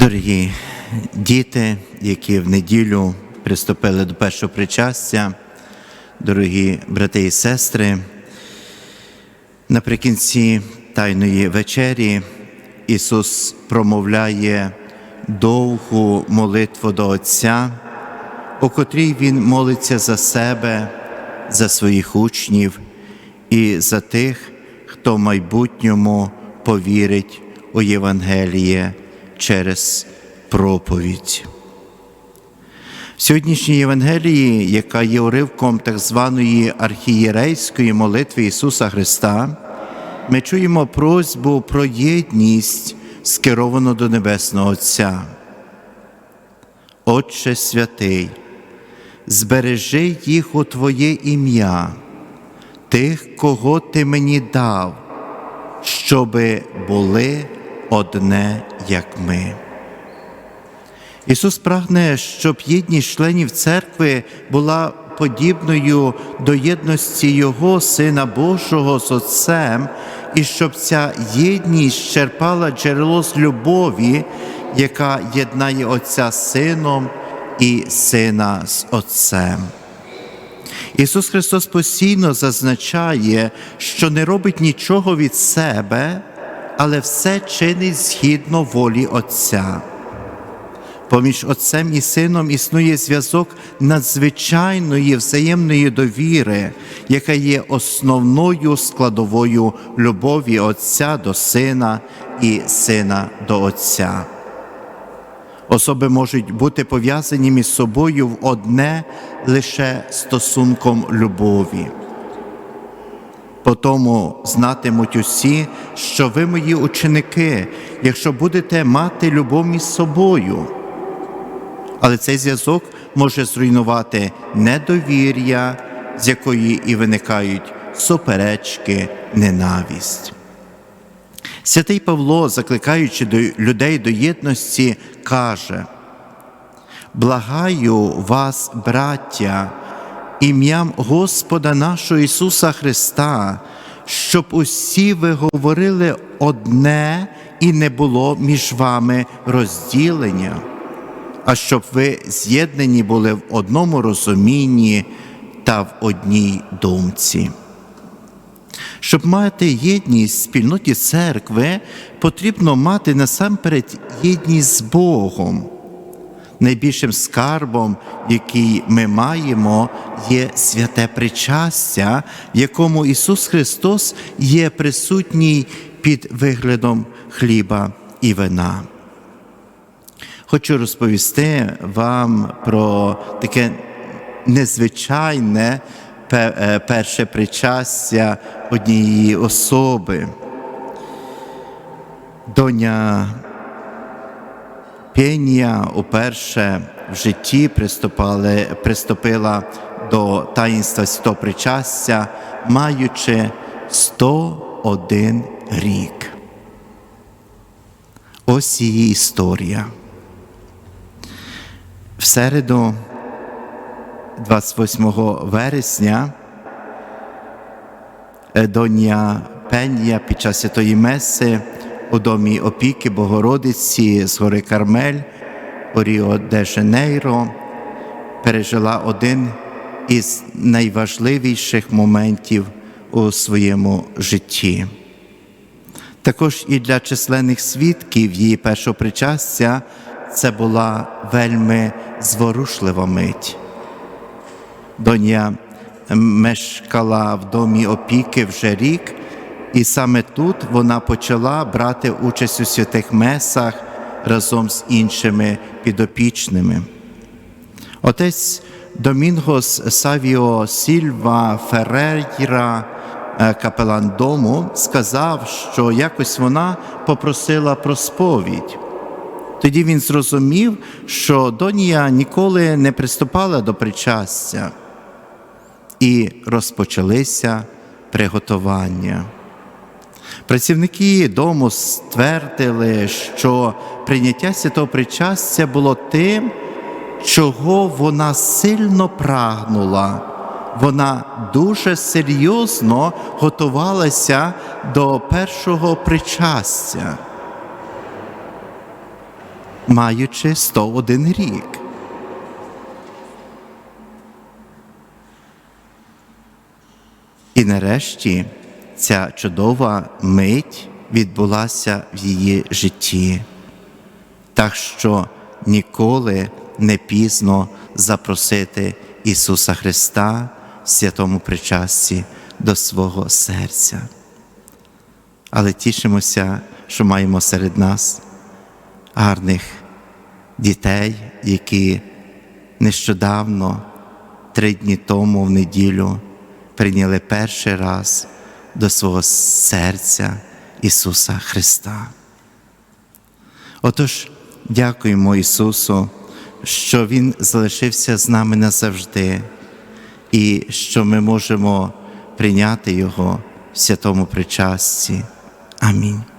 Дорогі діти, які в неділю приступили до першого причастя, дорогі брати і сестри, наприкінці Тайної вечері Ісус промовляє довгу молитву до Отця, у котрій Він молиться за себе, за своїх учнів і за тих, хто в майбутньому повірить у Євангеліє через проповідь. В сьогоднішній Євангелії, яка є уривком так званої архієрейської молитви Ісуса Христа, ми чуємо просьбу про єдність, скеровану до Небесного Отця. Отче святий, збережи їх у Твоє ім'я, тих, кого Ти мені дав, щоби були одне, як ми. Ісус прагне, щоб єдність членів церкви була подібною до єдності Його Сина Божого з Отцем, і щоб ця єдність черпала джерело з любові, яка єднає Отця з Сином і Сина з Отцем. Ісус Христос постійно зазначає, що не робить нічого від себе, але все чинить згідно волі Отця. Поміж Отцем і Сином існує зв'язок надзвичайної взаємної довіри, яка є основною складовою любові Отця до Сина і Сина до Отця. Особи можуть бути пов'язані між собою в одне лише стосунком любові. Потому знатимуть усі, що ви мої ученики, якщо будете мати любов між собою. Але цей зв'язок може зруйнувати недовір'я, з якої і виникають суперечки, ненависть. Святий Павло, закликаючи до людей до єдності, каже: Благаю вас, браття, ім'ям Господа нашого Ісуса Христа, щоб усі ви говорили одне і не було між вами розділення, а щоб ви з'єднані були в одному розумінні та в одній думці. Щоб мати єдність в спільноті церкви, потрібно мати насамперед єдність з Богом. Найбільшим скарбом, який ми маємо, є святе причастя, в якому Ісус Христос є присутній під виглядом хліба і вина. Хочу розповісти вам про таке незвичайне перше причастя однієї особи. Доня Пенія уперше в житті приступали, приступила до таїнства святого причастя, маючи 101 рік. Ось її історія. В середу, 28 вересня, е, Доня Пенія під час святої Меси у домі опіки Богородиці з гори Кармель у Ріо де Жанейро пережила один із найважливіших моментів у своєму житті. Також і для численних свідків її першого причастя це була вельми зворушлива мить. Доня мешкала в домі опіки вже рік, і саме тут вона почала брати участь у святих месах разом з іншими підопічними. Отець Домінгос Савіо Сільва Феррейра, е, капелан дому, сказав, що якось вона попросила про сповідь. Тоді він зрозумів, що Донія ніколи не приступала до причастя, і розпочалися приготування. Працівники дому ствердили, що прийняття святого причастя було тим, чого вона сильно прагнула. Вона дуже серйозно готувалася до першого причастя. маючи 101 рік. І нарешті ця чудова мить відбулася в її житті. Так що ніколи не пізно запросити Ісуса Христа в святому причасті до свого серця. Але тішимося, що маємо серед нас гарних дітей, які нещодавно, три дні тому в неділю, прийняли перший раз до свого серця Ісуса Христа. Отож, дякуємо Ісусу, що Він залишився з нами назавжди, і що ми можемо прийняти Його в святому причасті. Амінь.